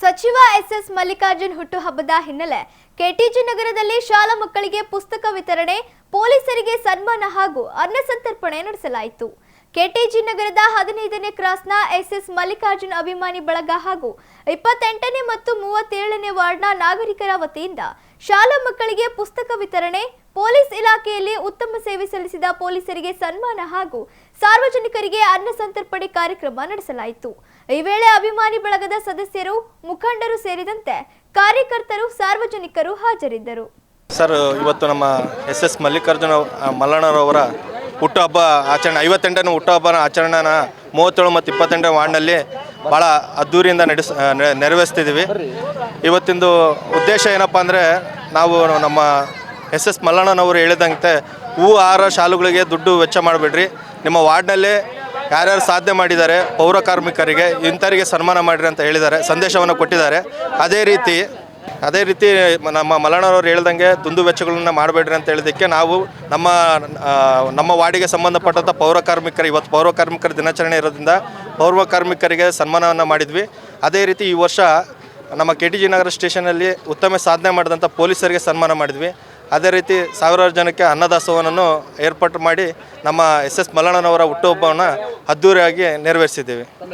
ಸಚಿವ ಎಸ್ಎಸ್ ಮಲ್ಲಿಕಾರ್ಜುನ್ ಹುಟ್ಟುಹಬ್ಬದ ಹಿನ್ನೆಲೆ ಕೆಟಿಜಿ ನಗರದಲ್ಲಿ ಶಾಲಾ ಮಕ್ಕಳಿಗೆ ಪುಸ್ತಕ ವಿತರಣೆ, ಪೊಲೀಸರಿಗೆ ಸನ್ಮಾನ ಹಾಗೂ ಅನ್ನ ಸಂತರ್ಪಣೆ ನಡೆಸಲಾಯಿತು. ಕೆಟಿಜಿ ನಗರದ ಹದಿನೈದನೇ ಕ್ರಾಸ್ನ ಎಸ್ಎಸ್ ಮಲ್ಲಿಕಾರ್ಜುನ್ ಅಭಿಮಾನಿ ಬಳಗ ಹಾಗೂ ಇಪ್ಪತ್ತೆಂಟನೇ ಮತ್ತು ಮೂವತ್ತೇಳನೇ ವಾರ್ಡ್ನ ನಾಗರಿಕರ ವತಿಯಿಂದ ಶಾಲಾ ಮಕ್ಕಳಿಗೆ ಪುಸ್ತಕ ವಿತರಣೆ, ಪೊಲೀಸ್ ಇಲಾಖೆಯಲ್ಲಿ ಉತ್ತಮ ಸೇವೆ ಸಲ್ಲಿಸಿದ ಪೊಲೀಸರಿಗೆ ಸನ್ಮಾನ ಹಾಗೂ ಸಾರ್ವಜನಿಕರಿಗೆ ಅನ್ನ ಸಂತರ್ಪಣೆ ಕಾರ್ಯಕ್ರಮ ನಡೆಸಲಾಯಿತು. ಈ ವೇಳೆ ಅಭಿಮಾನಿ ಬಳಗದ ಸದಸ್ಯರು, ಮುಖಂಡರು ಸೇರಿದಂತೆ ಕಾರ್ಯಕರ್ತರು, ಸಾರ್ವಜನಿಕರು ಹಾಜರಿದ್ದರು. ಸರ್, ಇವತ್ತು ನಮ್ಮ ಎಸ್ ಎಸ್ ಮಲ್ಲಿಕಾರ್ಜುನ ಮಲ್ಲಣ್ಣರವರ ಹುಟ್ಟುಹಬ್ಬ ಆಚರಣೆ, ಐವತ್ತೆಂಟನೇ ಹುಟ್ಟುಹಬ್ಬನ ಆಚರಣೆನ ಮೂವತ್ತೇಳು ಮತ್ತು ಇಪ್ಪತ್ತೆಂಟನೇ ವಾರ್ಡ್ನಲ್ಲಿ ಭಾಳ ಅದ್ಧೂರಿಯಿಂದ ನಡೆಸ್ ನೆರವೇರಿಸ್ತಿದ್ದೀವಿ. ಇವತ್ತಿಂದು ಉದ್ದೇಶ ಏನಪ್ಪ ಅಂದರೆ ನಾವು ನಮ್ಮ ಎಸ್ ಎಸ್ ಮಲ್ಲಣ್ಣನವರು ಹೇಳಿದಂತೆ ಹೂ, ಆಹಾರ ಶಾಲುಗಳಿಗೆ ದುಡ್ಡು ವೆಚ್ಚ ಮಾಡಿಬಿಡ್ರಿ. ನಿಮ್ಮ ವಾರ್ಡ್ನಲ್ಲಿ ಯಾರ್ಯಾರು ಸಾಧನೆ ಮಾಡಿದ್ದಾರೆ, ಪೌರ ಕಾರ್ಮಿಕರಿಗೆ ಇಂಥವರಿಗೆ ಸನ್ಮಾನ ಮಾಡಿರಿ ಅಂತ ಹೇಳಿದ್ದಾರೆ, ಸಂದೇಶವನ್ನು ಕೊಟ್ಟಿದ್ದಾರೆ. ಅದೇ ರೀತಿ ಅದೇ ರೀತಿ ನಮ್ಮ ಮಲಣ್ಣವ್ರು ಹೇಳ್ದಂಗೆ ದುಂದು ವೆಚ್ಚಗಳನ್ನ ಮಾಡಬೇಡ್ರಿ ಅಂತ ಹೇಳಿದ್ದಕ್ಕೆ ನಾವು ನಮ್ಮ ನಮ್ಮ ವಾರ್ಡಿಗೆ ಸಂಬಂಧಪಟ್ಟಂಥ ಪೌರ ಕಾರ್ಮಿಕರು, ಇವತ್ತು ಪೌರ ಕಾರ್ಮಿಕರ ದಿನಾಚರಣೆ ಇರೋದ್ರಿಂದ ಪೌರ ಕಾರ್ಮಿಕರಿಗೆ ಸನ್ಮಾನವನ್ನು ಮಾಡಿದ್ವಿ. ಅದೇ ರೀತಿ ಈ ವರ್ಷ ನಮ್ಮ ಕೆ ಟಿ ಜಿ ನಗರ ಸ್ಟೇಷನಲ್ಲಿ ಉತ್ತಮ ಸಾಧನೆ ಮಾಡಿದಂಥ ಪೊಲೀಸರಿಗೆ ಸನ್ಮಾನ ಮಾಡಿದ್ವಿ. ಅದೇ ರೀತಿ ಸಾವಿರಾರು ಜನಕ್ಕೆ ಅನ್ನದಾಸೋಹವನ್ನು ಏರ್ಪಾಟು ಮಾಡಿ ನಮ್ಮ ಎಸ್ ಎಸ್ ಮಲ್ಲಣ್ಣನವರ ಹುಟ್ಟುಹಬ್ಬವನ್ನು ಅದ್ದೂರಿಯಾಗಿ ನೆರವೇರಿಸಿದ್ದೀವಿ.